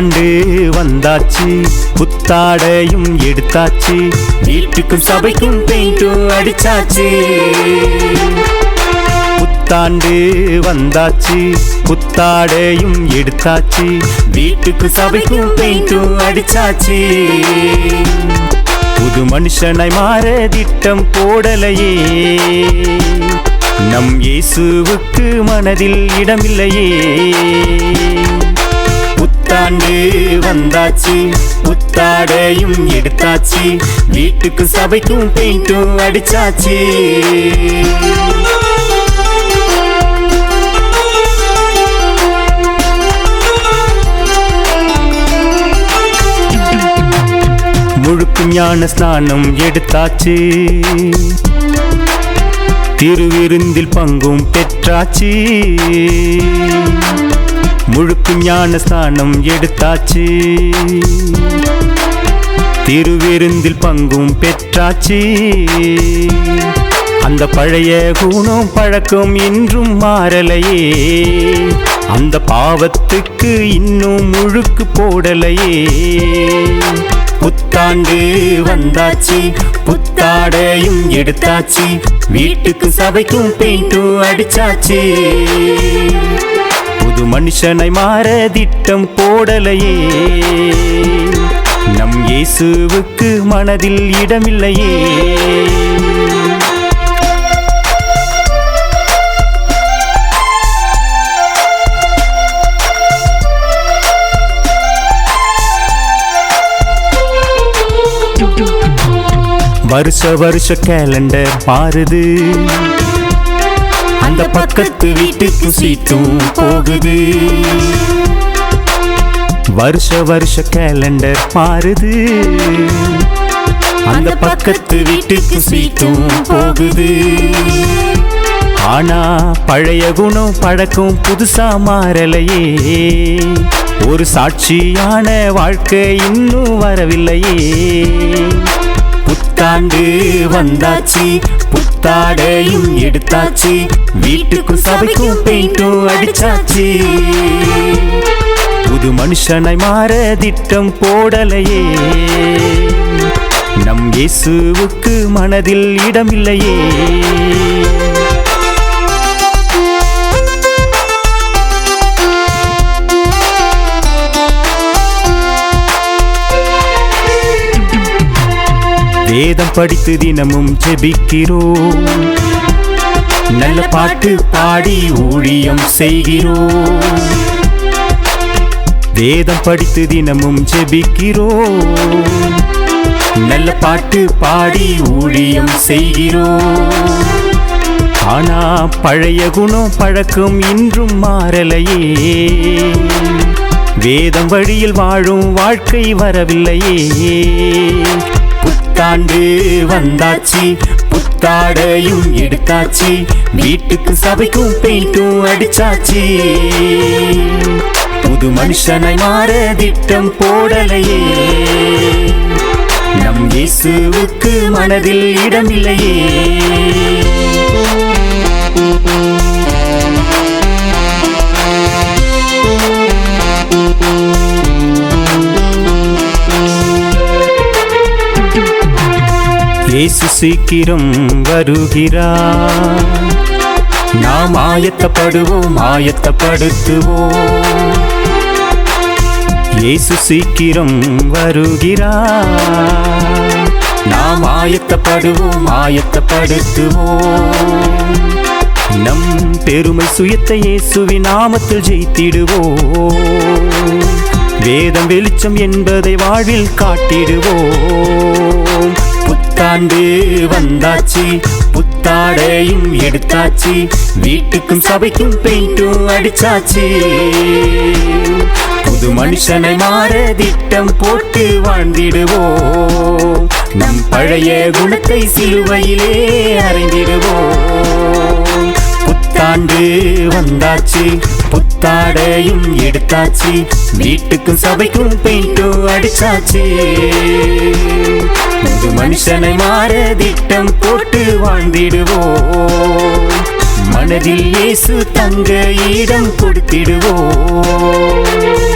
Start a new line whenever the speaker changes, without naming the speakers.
புத்தாண்டு வந்தாச்சு புத்தாடையும் எடுத்தாச்சு வீட்டுக்கும் சபைக்கும் பெயிண்டும் அடிச்சாச்சு. புத்தாண்டு வந்தாச்சு புத்தாடையும் எடுத்தாச்சு வீட்டுக்கு சபைக்கும் பெயிண்டும் அடிச்சாச்சு. புது மனுஷனை மாற திட்டம் போடலையே. நம் இயேசுவுக்கு மனதில் இடமில்லையே. புத்தாண்டு வந்தாச்சு. புத்தாடையும் எடுத்தாச்சு. வீட்டுக்கு சபைக்கும் பெயிண்டும் அடிச்சாச்சு. முழுக்கு ஞான ஸ்நானம் எடுத்தாச்சு. திருவிருந்தில் பங்கும் பெற்றாச்சு. முழுக்கு ஞான ஸ்தானம் எடுத்தாச்சு. திருவிருந்தில் பங்கும் பெற்றாச்சு. அந்த பழைய குணம் பழக்கம் இன்றும் மாறலையே. அந்த பாவத்துக்கு இன்னும் முழுக்கு போடலையே. புத்தாண்டு வந்தாச்சு புத்தாடையும் எடுத்தாச்சு. வீட்டுக்கு சபைக்கும் பெயிண்டும் அடிச்சாச்சு. புது மனுஷனை மாற திட்டம் போடலையே. நம் இயேசுவுக்கு மனதில் இடமில்லையே. வருஷ வருஷ கேலண்டர் மாறுது. அந்த பக்கத்து வீட்டுக்கு சீட்டும் போகுது. வருஷ வருஷ கேலண்டர் மாறுது. அந்த பக்கத்து வீட்டுக்கு சீட்டும் போகுது. ஆனா பழைய குணம் பழக்கம் புதுசா மாறலையே. ஒரு சாட்சியான வாழ்க்கை இன்னும் வரவில்லையே. புத்தாண்டு வந்தாச்சு புத்தாடையும் எடுத்தாச்சு. வீட்டுக்கு சபைக்கும் பெயிண்டும் அடிச்சாச்சு. புது மனுஷனை மாற திட்டம் போடலையே. நம் இயேசுவுக்கு மனதில் இடமில்லையே. வேதம் படித்து தினமும் ஜெபிக்கிறோம். நல்ல பாட்டு பாடி ஊழியம் செய்கிறோம். வேதம் படித்து தினமும் ஜெபிக்கிறோம். நல்ல பாட்டு பாடி ஊழியம் செய்கிறோம். ஆனா பழைய குணம் பழக்கம் இன்றும் மாறலையே. வேதம் வழியில் வாழும் வாழ்க்கை வரவில்லையே. புத்தாண்டு வந்தாச்சு. புத்தாடையும் எடுத்தாச்சு. வீட்டுக்கு சபைக்கும் பெயிண்டும் அடிச்சாச்சு. புது மனுஷனை மாற திட்டம் போடலையே. நம் இயேசுவுக்கு மனதில் இடமில்லையே. இயேசு சீக்கிரம் வருகிறார். நாம் ஆயத்தப்படுவோம் ஆயத்தப்படுத்துவோம். இயேசு சீக்கிரம் வருகிறார். நாம் ஆயத்தப்படுவோம் ஆயத்தப்படுத்துவோம். நம் பெருமை சுயத்தை இயேசுவி நாமத்தில் ஜெயித்திடுவோம். வேதம் வெளிச்சம் என்பதை வாழ்வில் காட்டிடுவோம். புத்தாண்டு வந்தாச்சு. புத்தாடையும் எடுத்தாச்சு. வீட்டுக்கும் சபைக்கும் பெயிண்டும் அடிச்சாச்சு. புது மனுஷனை மாற திட்டம் போட்டு வாழ்ந்திடுவோம். நம் பழைய குணத்தை சிலுவையிலே அறைந்திடுவோம். புத்தாண்டு வந்தாச்சு. புத்த தாடையும் எடுத்தாச்சு. வீட்டுக்கும் சபைக்கும் பெயிண்டும் அடிச்சாச்சு. புது மனுஷனை மாற திட்டம் போட்டு வாழ்ந்திடுவோம். மனதில் இயேசு தங்க இடம் கொடுத்திடுவோம்.